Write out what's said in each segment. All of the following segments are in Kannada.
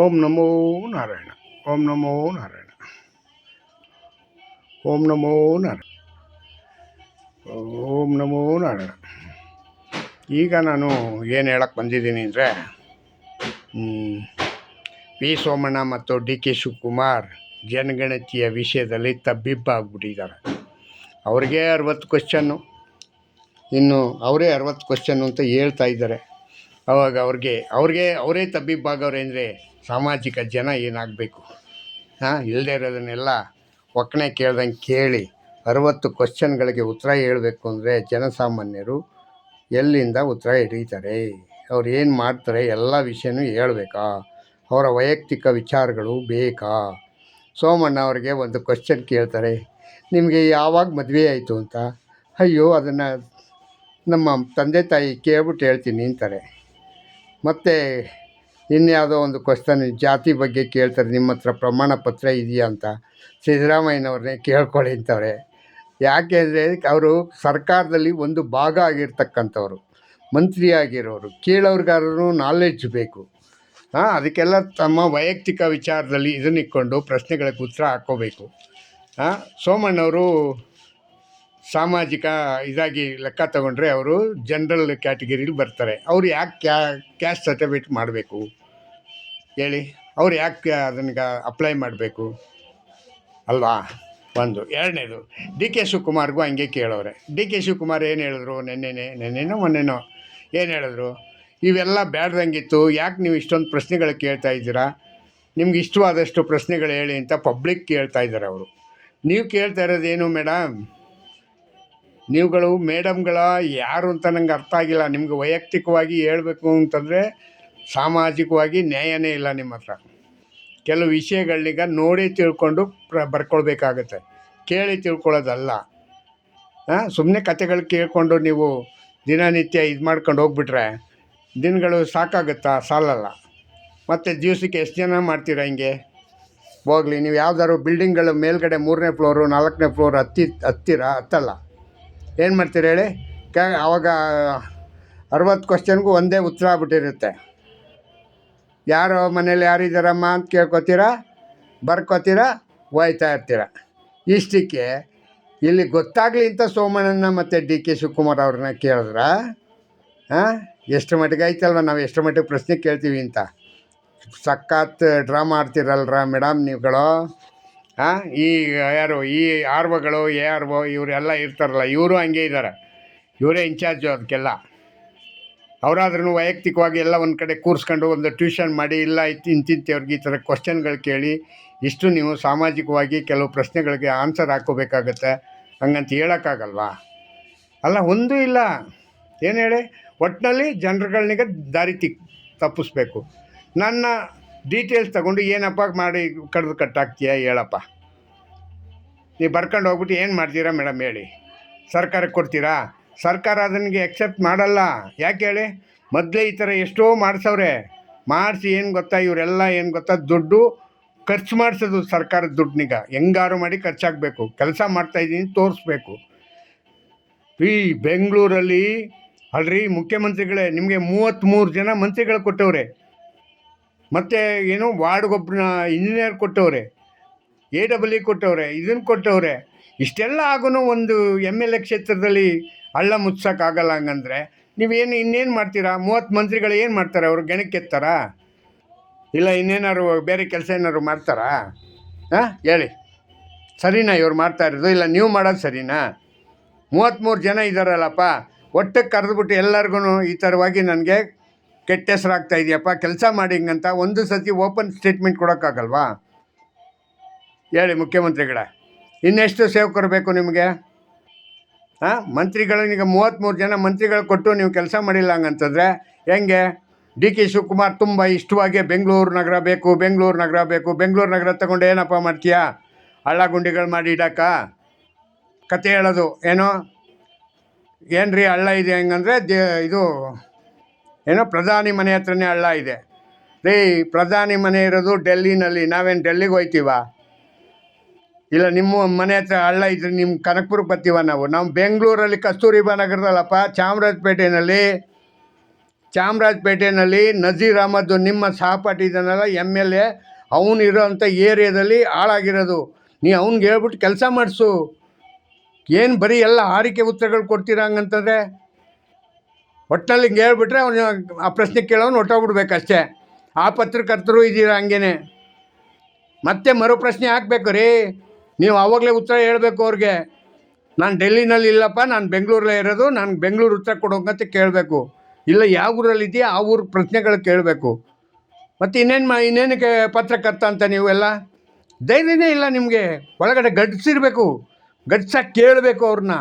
ಓಂ ನಮೋ ನಾರಾಯಣ, ಓಂ ನಮೋ ನಾರಾಯಣ, ಓಂ ನಮೋ ನಾರಾಯಣ, ಓಂ ನಮೋ ನಾರಾಯಣ. ಈಗ ನಾನು ಏನು ಹೇಳಕ್ಕೆ ಬಂದಿದ್ದೀನಿ ಅಂದರೆ ಪಿ ಸೋಮಣ್ಣ ಮತ್ತು ಡಿ ಕೆ ಶಿವಕುಮಾರ್ ಜನಗಣತಿಯ ವಿಷಯದಲ್ಲಿ ತಬ್ಬಿಬ್ಬಾಗ್ಬಿಟ್ಟಿದ್ದಾರೆ. ಅವ್ರಿಗೆ ಅರವತ್ತು ಕ್ವಶನ್ನು ಇನ್ನು ಅವರೇ ಅರವತ್ತು ಕ್ವಶನ್ನು ಅಂತ ಹೇಳ್ತಾ ಇದ್ದಾರೆ. ಅವಾಗ ಅವ್ರಿಗೆ ಅವ್ರಿಗೆ ಅವರೇ ತಬ್ಬಿಬ್ಬಾಗವ್ರೆ ಅಂದರೆ ಸಾಮಾಜಿಕ ಜನ ಏನಾಗಬೇಕು? ಹಾಂ ಇಲ್ಲದೆ ಇರೋದನ್ನೆಲ್ಲ ಒಕ್ಕಣೆ ಕೇಳ್ದಂಗೆ ಕೇಳಿ ಅರವತ್ತು ಕ್ವಶನ್ಗಳಿಗೆ ಉತ್ತರ ಹೇಳಬೇಕು ಅಂದರೆ ಜನಸಾಮಾನ್ಯರು ಎಲ್ಲಿಂದ ಉತ್ತರ ಹಿಡಿತಾರೆ? ಅವ್ರು ಏನು ಮಾಡ್ತಾರೆ? ಎಲ್ಲ ವಿಷಯನೂ ಹೇಳಬೇಕಾ? ಅವರ ವೈಯಕ್ತಿಕ ವಿಚಾರಗಳು ಬೇಕಾ? ಸೋಮಣ್ಣ ಅವ್ರಿಗೆ ಒಂದು ಕ್ವಶನ್ ಕೇಳ್ತಾರೆ, ನಿಮಗೆ ಯಾವಾಗ ಮದುವೆ ಆಯಿತು? ಅಂತ. ಅಯ್ಯೋ, ಅದನ್ನು ನಮ್ಮ ತಂದೆ ತಾಯಿ ಕೇಳ್ಬಿಟ್ಟು ಹೇಳ್ತೀನಿ, ಅಂತಾರೆ. ಮತ್ತು ಇನ್ಯಾವುದೋ ಒಂದು ಕ್ವಶನ್ ಜಾತಿ ಬಗ್ಗೆ ಕೇಳ್ತಾರೆ, ನಿಮ್ಮ ಹತ್ರ ಪ್ರಮಾಣ ಪತ್ರ ಇದೆಯಾ ಅಂತ. ಸಿದ್ದರಾಮಯ್ಯನವ್ರನ್ನೇ ಕೇಳ್ಕೊಳ್ಳಿ ಅಂತವ್ರೆ. ಯಾಕೆ ಅಂದರೆ ಅವರು ಸರ್ಕಾರದಲ್ಲಿ ಒಂದು ಭಾಗ ಆಗಿರ್ತಕ್ಕಂಥವ್ರು ಮಂತ್ರಿ ಆಗಿರೋರು ಕೇಳೋರ್ಗಾರರು ನಾಲೆಡ್ಜ್ ಬೇಕು. ಹಾಂ, ಅದಕ್ಕೆಲ್ಲ ತಮ್ಮ ವೈಯಕ್ತಿಕ ವಿಚಾರದಲ್ಲಿ ಇದನ್ನಿಕ್ಕೊಂಡು ಪ್ರಶ್ನೆಗಳಿಗೆ ಉತ್ತರ ಹಾಕ್ಕೋಬೇಕು. ಹಾಂ, ಸೋಮಣ್ಣವರು ಸಾಮಾಜಿಕ ಇದಾಗಿ ಲೆಕ್ಕ ತಗೊಂಡ್ರೆ ಅವರು ಜನ್ರಲ್ ಕ್ಯಾಟಗಿರಿಲಿ ಬರ್ತಾರೆ. ಅವ್ರು ಯಾಕೆ ಕ್ಯಾ ಕ್ಯಾಸ್ಟ್ ಸರ್ಟಿಫಿಕೇಟ್ ಮಾಡಬೇಕು? ಹೇಳಿ. ಅವ್ರು ಯಾಕೆ ಅದನ್ನು ಅಪ್ಲೈ ಮಾಡಬೇಕು? ಅಲ್ವಾ? ಒಂದು. ಎರಡನೇದು, ಡಿ ಕೆ ಶಿವಕುಮಾರ್ಗೂ ಹಂಗೆ ಕೇಳೋರೆ ಡಿ ಕೆ ಶಿವಕುಮಾರ್ ಏನು ಹೇಳಿದ್ರು? ನೆನ್ನೆನೇ, ನೆನ್ನೆನೋ, ಮೊನ್ನೆನೋ. ಏನು ಹೇಳಿದ್ರು? ಇವೆಲ್ಲ ಬ್ಯಾಡ್ದಂಗಿತ್ತು. ಯಾಕೆ ನೀವು ಇಷ್ಟೊಂದು ಪ್ರಶ್ನೆಗಳು ಕೇಳ್ತಾ ಇದ್ದೀರಾ? ನಿಮ್ಗೆ ಇಷ್ಟವಾದಷ್ಟು ಪ್ರಶ್ನೆಗಳು ಹೇಳಿ ಅಂತ ಪಬ್ಲಿಕ್ ಕೇಳ್ತಾ ಇದ್ದಾರೆ ಅವರು. ನೀವು ಕೇಳ್ತಾ ಇರೋದೇನು ಮೇಡಮ್ ನೀವುಗಳು ಮೇಡಮ್ಗಳ ಯಾರು ಅಂತ ನಂಗೆ ಅರ್ಥ ಆಗಿಲ್ಲ. ನಿಮ್ಗೆ ವೈಯಕ್ತಿಕವಾಗಿ ಹೇಳಬೇಕು ಅಂತಂದರೆ ಸಾಮಾಜಿಕವಾಗಿ ನ್ಯಾಯನೇ ಇಲ್ಲ ನಿಮ್ಮ ಹತ್ರ. ಕೆಲವು ವಿಷಯಗಳನ್ನೀಗ ನೋಡಿ ತಿಳ್ಕೊಂಡು ಪ್ರ ಬರ್ಕೊಳ್ಬೇಕಾಗತ್ತೆ. ಕೇಳಿ ತಿಳ್ಕೊಳ್ಳೋದಲ್ಲ. ಸುಮ್ಮನೆ ಕತೆಗಳು ಕೇಳಿಕೊಂಡು ನೀವು ದಿನನಿತ್ಯ ಇದು ಮಾಡ್ಕೊಂಡು ಹೋಗ್ಬಿಟ್ರೆ ದಿನಗಳು ಸಾಕಾಗುತ್ತಾ? ಸಾಲಲ್ಲ. ಮತ್ತು ದಿವಸಕ್ಕೆ ಎಷ್ಟು ಜನ ಮಾಡ್ತೀರಾ ಹಿಂಗೆ? ಹೋಗ್ಲಿ, ನೀವು ಯಾವ್ದಾದ್ರು ಬಿಲ್ಡಿಂಗ್ಗಳು ಮೇಲ್ಗಡೆ ಮೂರನೇ ಫ್ಲೋರು, ನಾಲ್ಕನೇ ಫ್ಲೋರ್ ಹತ್ತಿ ಹತ್ತಿರ, ಹತ್ತಲ್ಲ. ಏನು ಮಾಡ್ತೀರಿ ಹೇಳಿ? ಕ್ಯಾ ಆವಾಗ ಅರವತ್ತು ಕ್ವಶನ್ಗೂ ಒಂದೇ ಉತ್ತರ ಆಗ್ಬಿಟ್ಟಿರುತ್ತೆ. ಯಾರು ಮನೇಲಿ ಯಾರಿದ್ದಾರಮ್ಮ ಅಂತ ಕೇಳ್ಕೊತೀರಾ? ಬರ್ಕೋತೀರಾ? ಹೋಯ್ತಾ ಇರ್ತೀರ? ಇಷ್ಟಕ್ಕೆ ಇಲ್ಲಿ ಗೊತ್ತಾಗಲಿ ಅಂತ ಸೋಮಣ್ಣನ ಮತ್ತು ಡಿ ಕೆ ಶಿವಕುಮಾರ್ ಅವ್ರನ್ನ ಕೇಳಿದ್ರ ಹಾಂ ಎಷ್ಟು ಮಟ್ಟಿಗೆ ಆಯ್ತಲ್ವ ನಾವು ಎಷ್ಟು ಮಟ್ಟಿಗೆ ಪ್ರಶ್ನೆ ಕೇಳ್ತೀವಿ ಅಂತ. ಸಖತ್ ಡ್ರಾಮಾ ಆಡ್ತಿರಲ್ರ ಮೇಡಮ್ ನೀವುಗಳು? ಹಾಂ, ಈ, ಯಾರು, ಈ ಆರ್ ಒಗಳು ಎ ಆರ್ ಒ ಇವರೆಲ್ಲ ಇರ್ತಾರಲ್ಲ, ಇವರು ಹಂಗೆ ಇದ್ದಾರೆ ಇವರೇ ಇನ್ಚಾರ್ಜು ಅದಕ್ಕೆಲ್ಲ ಅವರಾದ್ರೂ ವೈಯಕ್ತಿಕವಾಗಿ ಎಲ್ಲ ಒಂದು ಕಡೆ ಕೂರಿಸ್ಕೊಂಡು ಒಂದು ಟ್ಯೂಷನ್ ಮಾಡಿ, ಇಲ್ಲ ಇತ್ತು ಇಂತಿಂಥವ್ರಿಗೆ ಈ ಥರ ಕ್ವಶನ್ಗಳು ಕೇಳಿ, ಇಷ್ಟು ನೀವು ಸಾಮಾಜಿಕವಾಗಿ ಕೆಲವು ಪ್ರಶ್ನೆಗಳಿಗೆ ಆನ್ಸರ್ ಹಾಕೋಬೇಕಾಗತ್ತೆ ಹಂಗಂತ ಹೇಳೋಕ್ಕಾಗಲ್ವಾ? ಅಲ್ಲ, ಒಂದೂ ಇಲ್ಲ. ಏನು ಹೇಳಿ? ಒಟ್ಟಿನಲ್ಲಿ ಜನರುಗಳಿಗೆ ದಾರಿ ತಿಕ್ ತಪ್ಪಿಸ್ಬೇಕು. ನನ್ನ ಡೀಟೇಲ್ಸ್ ತಗೊಂಡು ಏನಪ್ಪ ಮಾಡಿ ಕಡ್ದು ಕಟ್ಟಾಕ್ತೀಯ ಹೇಳಪ್ಪ. ನೀವು ಬರ್ಕೊಂಡು ಹೋಗ್ಬಿಟ್ಟು ಏನು ಮಾಡ್ತೀರಾ ಮೇಡಮ್ ಹೇಳಿ. ಸರ್ಕಾರಕ್ಕೆ ಕೊಡ್ತೀರಾ? ಸರ್ಕಾರ ಅದನಿಗೆ ಎಕ್ಸೆಪ್ಟ್ ಮಾಡಲ್ಲ. ಯಾಕೆ ಹೇಳಿ? ಮೊದಲೇ ಈ ಥರ ಎಷ್ಟೋ ಮಾಡಿಸವ್ರೆ. ಮಾಡಿಸಿ ಏನು ಗೊತ್ತಾ ಇವರೆಲ್ಲ ಏನು ಗೊತ್ತಾ ದುಡ್ಡು ಖರ್ಚು ಮಾಡಿಸೋದು ಸರ್ಕಾರದ ದುಡ್ಡನ್ನೀಗ ಹೆಂಗಾರು ಮಾಡಿ ಖರ್ಚಾಗಬೇಕು. ಕೆಲಸ ಮಾಡ್ತಾಯಿದ್ದೀನಿ ತೋರಿಸ್ಬೇಕು. ಈ ಬೆಂಗಳೂರಲ್ಲಿ ಅಲ್ರಿ ಮುಖ್ಯಮಂತ್ರಿಗಳೇ ನಿಮಗೆ ಮೂವತ್ತ್ಮೂರು ಜನ ಮಂತ್ರಿಗಳು ಕೊಟ್ಟವ್ರೆ. ಮತ್ತು ಏನು ವಾರ್ಡ್ಗೊಬ್ಬನ ಇಂಜಿನಿಯರ್ ಕೊಟ್ಟವ್ರೆ ಎ ಡಬಲ್ ಇ ಕೊಟ್ಟವ್ರೆ ಇದನ್ನು ಕೊಟ್ಟವ್ರೆ, ಇಷ್ಟೆಲ್ಲ ಆಗೂ ಒಂದು ಎಂ ಎಲ್ ಎ ಕ್ಷೇತ್ರದಲ್ಲಿ ಹಳ್ಳ ಮುಚ್ಚಕ್ಕಾಗಲ್ಲ ಹಂಗಂದ್ರೆ ನೀವೇನು ಇನ್ನೇನು ಮಾಡ್ತೀರಾ? ಮೂವತ್ತು ಮಂತ್ರಿಗಳು ಏನು ಮಾಡ್ತಾರೆ? ಅವರು ಗೆಣಕ್ಕೆತ್ತಾರಾ ಇಲ್ಲ ಇನ್ನೇನಾದ್ರು ಬೇರೆ ಕೆಲಸ ಏನಾದ್ರು ಮಾಡ್ತಾರಾ? ಹಾಂ, ಹೇಳಿ. ಸರಿನಾ ಇವ್ರು ಮಾಡ್ತಾ ಇರೋದು? ಇಲ್ಲ ನೀವು ಮಾಡೋದು ಸರಿನಾ? ಮೂವತ್ತ್ಮೂರು ಜನ ಇದ್ದಾರಲ್ಲಪ್ಪ ಒಟ್ಟಿಗೆ ಕರೆದುಬಿಟ್ಟು ಎಲ್ಲರಿಗೂ ಈ ಥರವಾಗಿ ನನಗೆ ಕೆಟ್ಟ ಹೆಸರಾಗ್ತಾ ಇದೆಯಪ್ಪ, ಕೆಲಸ ಮಾಡಿ ಹಿಂಗಂತ ಒಂದು ಸತಿ ಓಪನ್ ಸ್ಟೇಟ್ಮೆಂಟ್ ಕೊಡೋಕ್ಕಾಗಲ್ವಾ? ಹೇಳಿ ಮುಖ್ಯಮಂತ್ರಿಗಳ, ಇನ್ನೆಷ್ಟು ಸೇವಕರು ಬೇಕು ನಿಮಗೆ? ಹಾಂ, ಮಂತ್ರಿಗಳು ನಿಮಗೆ ಮೂವತ್ತ್ಮೂರು ಜನ ಮಂತ್ರಿಗಳು ಕೊಟ್ಟು ನೀವು ಕೆಲಸ ಮಾಡಿಲ್ಲ ಹಂಗಂತಂದರೆ ಹೆಂಗೆ? ಡಿ ಕೆ ಶಿವಕುಮಾರ್ ತುಂಬ ಇಷ್ಟವಾಗಿ ಬೆಂಗಳೂರು ನಗರ ಬೇಕು, ಬೆಂಗಳೂರು ನಗರ ಬೇಕು, ಬೆಂಗಳೂರು ನಗರ ತಗೊಂಡು ಏನಪ್ಪ ಮಾಡ್ತೀಯಾ? ಹಳ್ಳ ಗುಂಡಿಗಳು ಮಾಡಿ ಇಡಕ್ಕ? ಕತೆ ಹೇಳೋದು, ಏನೋ? ಏನು ರೀ ಹಳ್ಳ ಇದೆ ಹೆಂಗಂದರೆ ದೇ ಇದು ಏನೋ ಪ್ರಧಾನಿ ಮನೆ ಹತ್ರನೇ ಹಳ್ಳ ಇದೆ. ರೀ, ಪ್ರಧಾನಿ ಮನೆ ಇರೋದು ಡೆಲ್ಲಿನಲ್ಲಿ. ನಾವೇನು ಡೆಲ್ಲಿಗೆ ಹೋಯ್ತೀವ? ಇಲ್ಲ, ನಿಮ್ಮ ಮನೆ ಹತ್ರ ಹಳ್ಳ ಇದ್ರೆ ನಿಮ್ಮ ಕನಕಪುರಕ್ಕೆ ಬರ್ತೀವ ನಾವು? ನಾವು ಬೆಂಗಳೂರಲ್ಲಿ ಕಸ್ತೂರಿಬಾ ನಗರದಲ್ಲಪ್ಪ ಚಾಮರಾಜಪೇಟೆಯಲ್ಲಿ ಚಾಮರಾಜಪೇಟೆಯಲ್ಲಿ ನಜೀರ್ ಅಹಮದ್ ನಿಮ್ಮ ಸಹಪಾಠಿ ಇದನ್ನೆಲ್ಲ ಎಂ ಎಲ್ ಎ. ಅವನು ಇರೋಂಥ ಏರಿಯಾದಲ್ಲಿ ಹಾಳಾಗಿರೋದು. ನೀ ಅವ್ನಿಗೆ ಹೇಳ್ಬಿಟ್ಟು ಕೆಲಸ ಮಾಡಿಸು. ಏನು ಬರೀ ಎಲ್ಲ ಹಾರಿಕೆ ಉತ್ತರಗಳು ಕೊಡ್ತೀರಾ ಹಂಗಂತಂದರೆ? ಒಟ್ಟಲ್ಲಿ ಹಿಂಗೆ ಹೇಳ್ಬಿಟ್ರೆ ಅವನು ಆ ಪ್ರಶ್ನೆ ಕೇಳೋನು ಹೊಟ್ಟೋಗ್ಬಿಡ್ಬೇಕು ಅಷ್ಟೇ ಆ ಪತ್ರಕರ್ತರು ಇದ್ದೀರ ಹಂಗೇನೆ. ಮತ್ತೆ ಮರು ಪ್ರಶ್ನೆ ಹಾಕಬೇಕು, ರೀ. ನೀವು ಆವಾಗಲೇ ಉತ್ತರ ಹೇಳಬೇಕು ಅವ್ರಿಗೆ. ನಾನು ಡೆಲ್ಲಿನಲ್ಲಿ ಇಲ್ಲಪ್ಪ, ನಾನು ಬೆಂಗಳೂರಲ್ಲೇ ಇರೋದು, ನಾನು ಬೆಂಗಳೂರು ಉತ್ತರ ಕೊಡೋಕಂತ ಕೇಳಬೇಕು. ಇಲ್ಲ, ಯಾವ ಊರಲ್ಲಿ ಇದೆಯಾ, ಆ ಊರ ಪ್ರಶ್ನೆಗಳು ಕೇಳಬೇಕು. ಮತ್ತು ಇನ್ನೇನು ಮಾ ಇನ್ನೇನಕ್ಕೆ ಪತ್ರಕರ್ತ ಅಂತ ನೀವೆಲ್ಲ ಧೈರ್ಯನೇ ಇಲ್ಲ ನಿಮಗೆ. ಒಳಗಡೆ ಗಡ್ಸಿರಬೇಕು. ಗಡ್ಸಾಗಿ ಕೇಳಬೇಕು ಅವ್ರನ್ನ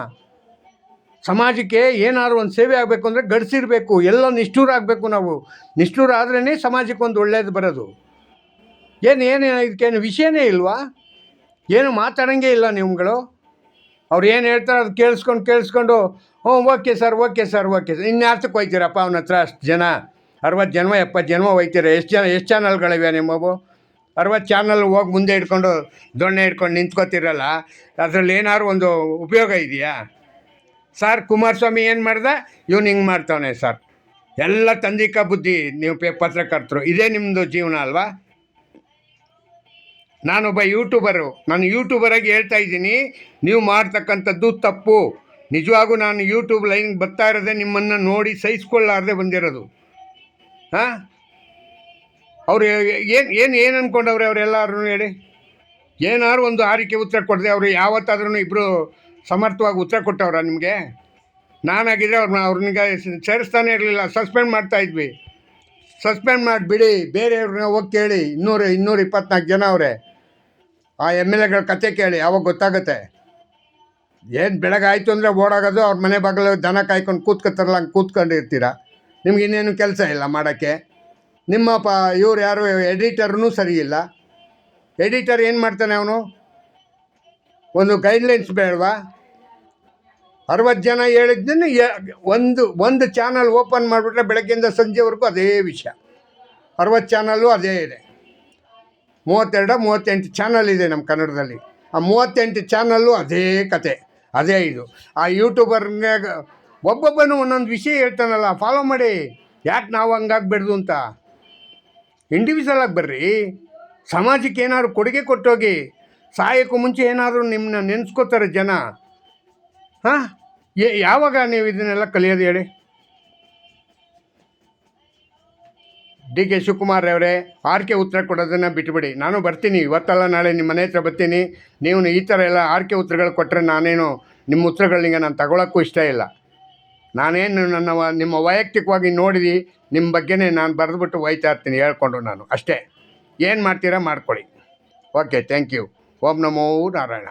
ಸಮಾಜಕ್ಕೆ ಏನಾದ್ರು ಒಂದು ಸೇವೆ ಆಗಬೇಕು ಅಂದರೆ ಗಡಿಸಿರಬೇಕು ಎಲ್ಲ ನಿಷ್ಠೂರ ಆಗಬೇಕು ನಾವು. ನಿಷ್ಠೂರ ಆದ್ರೇ ಸಮಾಜಕ್ಕೆ ಒಂದು ಒಳ್ಳೇದು ಬರೋದು. ಏನು ಏನು, ಇದಕ್ಕೇನು ವಿಷಯನೇ ಇಲ್ವಾ? ಏನು ಮಾತಾಡೋಂಗೆ ಇಲ್ಲ ನಿಮ್ಗಳು? ಅವ್ರು ಏನು ಹೇಳ್ತಾರೆ ಅದು ಕೇಳಿಸ್ಕೊಂಡು ಕೇಳಿಸ್ಕೊಂಡು, ಹ್ಞೂ, okay sir okay sir okay sir. ಇನ್ಯಾರ್ತಕ್ಕೆ ಹೋಯ್ತೀರಪ್ಪ ಅವನ ಹತ್ರ ಅಷ್ಟು ಜನ? ಅರವತ್ತು ಜನ್ಮ ಎಪ್ಪತ್ತು ಜನ್ಮ ಹೋಯ್ತೀರ? ಎಷ್ಟು ಜನ, ಎಷ್ಟು ಚಾನಲ್ಗಳಿವೆ ನಿಮ್ಮವು? ಅರವತ್ತು ಚಾನಲ್ ಹೋಗಿ ಮುಂದೆ ಇಟ್ಕೊಂಡು ದೊಣ್ಣೆ ಇಟ್ಕೊಂಡು ನಿಂತ್ಕೋತಿರಲ್ಲ? ಅದರಲ್ಲಿ ಏನಾದ್ರು ಒಂದು ಉಪಯೋಗ ಇದೆಯಾ? ಸರ್ ಕುಮಾರಸ್ವಾಮಿ ಏನು ಮಾಡ್ದ? ಇವನು ಹಿಂಗೆ ಮಾಡ್ತಾವನೆ ಸರ್ ಎಲ್ಲ ತಂದಿಕ ಬುದ್ಧಿ ನೀವು ಪೇ, ಪತ್ರಕರ್ತರು. ಇದೇ ನಿಮ್ಮದು ಜೀವನ ಅಲ್ವಾ? ನಾನೊಬ್ಬ ಯೂಟ್ಯೂಬರು ನಾನು ಯೂಟ್ಯೂಬರಾಗಿ ಹೇಳ್ತಾ ಇದ್ದೀನಿ. ನೀವು ಮಾಡ್ತಕ್ಕಂಥದ್ದು ತಪ್ಪು. ನಿಜವಾಗೂ ನಾನು ಯೂಟ್ಯೂಬ್ ಲೈನ್ ಬರ್ತಾ ಇರೋದೇ ನಿಮ್ಮನ್ನು ನೋಡಿ ಸಹಿಸ್ಕೊಳ್ಳಾರ್ದೆ ಬಂದಿರೋದು. ಹಾಂ? ಅವ್ರು ಏನು ಏನು ಏನು ಅಂದ್ಕೊಂಡವ್ರೆ ಅವರೆಲ್ಲರೂ ಹೇಳಿ? ಏನಾದ್ರು ಒಂದು ಆರಿಕೆ ಉತ್ತರ ಕೊಡದೆ ಅವರು ಯಾವತ್ತಾದ್ರೂ ಇಬ್ಬರು ಸಮರ್ಥವಾಗಿ ಉತ್ತರ ಕೊಟ್ಟವ್ರ ನಿಮಗೆ? ನಾನಾಗಿದ್ದರೆ ಅವ್ರನ್ನ ಅವ್ರನ್ನಿಗೆ ಸೇರಿಸ್ತಾನೆ ಇರಲಿಲ್ಲ. ಸಸ್ಪೆಂಡ್ ಮಾಡ್ತಾ ಇದ್ವಿ. ಸಸ್ಪೆಂಡ್ ಮಾಡಿಬಿಡಿ. ಬೇರೆಯವ್ರನ್ನ ಹೋಗಿ ಕೇಳಿ. ಇನ್ನೂರು ಇನ್ನೂರು ಇಪ್ಪತ್ನಾಲ್ಕು ಜನ ಅವರೇ. ಆ ಎಂ ಎಲ್ ಎಗಳ ಕತೆ ಕೇಳಿ. ಅವಾಗ ಗೊತ್ತಾಗುತ್ತೆ. ಏನು ಬೆಳಗಾಯಿತು ಅಂದರೆ ಓಡಾಗೋದು, ಅವ್ರ ಮನೆ ಬಾಗಿಲು ದನ ಕಾಯ್ಕೊಂಡು ಕೂತ್ಕೊತಾರಲ್ಲ, ಹಂಗೆ ಕೂತ್ಕೊಂಡಿರ್ತೀರ? ನಿಮ್ಗೆ ಇನ್ನೇನು ಕೆಲಸ ಇಲ್ಲ ಮಾಡೋಕ್ಕೆ? ನಿಮ್ಮ ಪ ಇವ್ರು ಯಾರು? ಎಡಿಟರ್ನೂ ಸರಿ ಇಲ್ಲ ಎಡಿಟರ್ ಏನು ಮಾಡ್ತಾನೆ ಅವನು? ಒಂದು ಗೈಡ್ಲೈನ್ಸ್ ಬೇಡವಾ? ಅರವತ್ತು ಜನ ಹೇಳಿದ್ದನ್ನು ಒಂದು ಒಂದು ಚಾನಲ್ ಓಪನ್ ಮಾಡಿಬಿಟ್ರೆ ಬೆಳಗ್ಗೆಯಿಂದ ಸಂಜೆವರೆಗೂ ಅದೇ ವಿಷಯ. ಅರವತ್ತು ಚಾನಲ್ಲು ಅದೇ ಇದೆ. ಮೂವತ್ತೆರಡ, ಮೂವತ್ತೆಂಟು ಚಾನಲ್ ಇದೆ ನಮ್ಮ ಕನ್ನಡದಲ್ಲಿ. ಆ ಮೂವತ್ತೆಂಟು ಚಾನಲ್ಲು ಅದೇ ಕತೆ, ಅದೇ ಇದು. ಆ ಯೂಟ್ಯೂಬರ್ನಾಗ ಒಬ್ಬೊಬ್ಬನು ಒಂದೊಂದು ವಿಷಯ ಹೇಳ್ತಾನಲ್ಲ ಫಾಲೋ ಮಾಡಿ. ಯಾಕೆ ನಾವು ಹಂಗಾಗ್ಬಿಡ್ದು ಅಂತ? ಇಂಡಿವಿಜುವಲ್ ಆಗಿ ಬರ್ರಿ. ಸಮಾಜಕ್ಕೆ ಏನಾದ್ರು ಕೊಡುಗೆ ಕೊಟ್ಟೋಗಿ. ಸಾಯೋಕ್ಕೂ ಮುಂಚೆ ಏನಾದರೂ ನಿಮ್ಮನ್ನ ನೆನೆಸ್ಕೋತಾರೆ ಜನ. ಹಾಂ? ಯಾವಾಗ ನೀವು ಇದನ್ನೆಲ್ಲ ಕಲಿಯೋದು ಹೇಳಿ? ಡಿ ಕೆ ಶಿವಕುಮಾರ್ ಅವರೇ, ಆರ್ಕೆ ಉತ್ತರ ಕೊಡೋದನ್ನು ಬಿಟ್ಬಿಡಿ. ನಾನು ಬರ್ತೀನಿ, ಇವತ್ತಲ್ಲ ನಾಳೆ ನಿಮ್ಮ ಮನೆ ಹತ್ರ ಬರ್ತೀನಿ. ನೀವು ಈ ಥರ ಎಲ್ಲ ಆರ್ಕೆ ಉತ್ತರಗಳು ಕೊಟ್ಟರೆ ನಾನೇನು, ನಿಮ್ಮ ಉತ್ತರಗಳನ್ನ ನಾನು ತಗೊಳ್ಳೋಕ್ಕೂ ಇಷ್ಟ ಇಲ್ಲ. ನಾನೇನು ನನ್ನ ನಿಮ್ಮ ವೈಯಕ್ತಿಕವಾಗಿ ನೋಡಿದಿ, ನಿಮ್ಮ ಬಗ್ಗೆನೇ ನಾನು ಬರೆದ್ಬಿಟ್ಟು ಹೋಯ್ತಾ ಇರ್ತೀನಿ, ಹೇಳ್ಕೊಂಡು ನಾನು, ಅಷ್ಟೇ. ಏನು ಮಾಡ್ತೀರಾ ಮಾಡ್ಕೊಳ್ಳಿ. Okay, thank you. Om Namo Narayana